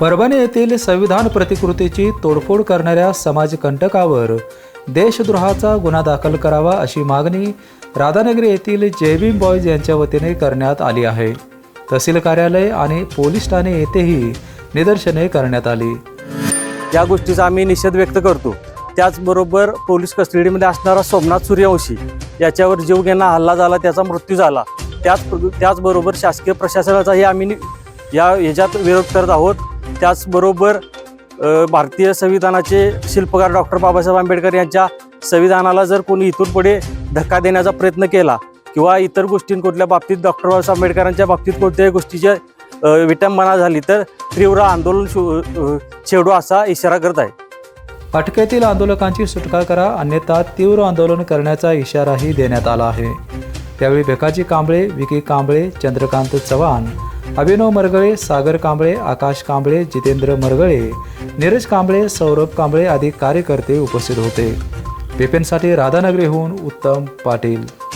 परभणी येथील संविधान प्रतिकृतीची तोडफोड करणाऱ्या समाजकंटकावर देशद्रोहाचा गुन्हा दाखल करावा अशी मागणी राधानगरी येथील जेबीम बॉयज यांच्या वतीने करण्यात आली आहे. तहसील कार्यालय आणि पोलीस ठाणे येथेही निदर्शने करण्यात आली. या गोष्टीचा आम्ही निषेध व्यक्त करतो. त्याचबरोबर पोलीस कस्टडीमध्ये असणारा सोमनाथ सूर्यवंशी याच्यावर जीव जीवघेणा हल्ला झाला त्याचा मृत्यू झाला. त्याच त्याचबरोबर शासकीय प्रशासनाचाही आम्ही नि- या ह्याच्यात विरोध करत आहोत. त्याचबरोबर भारतीय संविधानाचे शिल्पकार डॉक्टर बाबासाहेब आंबेडकर यांच्या संविधानाला जर कोणी इथून पुढे धक्का देण्याचा प्रयत्न केला किंवा इतर गोष्टीं कुठल्या बाबतीत डॉक्टर बाबासाहेब आंबेडकरांच्या बाबतीत कोणत्याही गोष्टीची विटंबना झाली तर तीव्र आंदोलन शो- छेडू असा इशारा करत आहे. अटकेतील आंदोलकांची सुटका करा अन्यथा तीव्र आंदोलन करण्याचा इशाराही देण्यात आला आहे. त्यावेळी भेकाजी कांबळे विकी कांबळे चंद्रकांत चव्हाण अभिनव मरगळे सागर कांबळे आकाश कांबळे जितेंद्र मरगळे नीरज कांबळे सौरभ कांबळे आदी कार्यकर्ते उपस्थित होते. पेपेंसाठी राधानगरीहून उत्तम पाटील.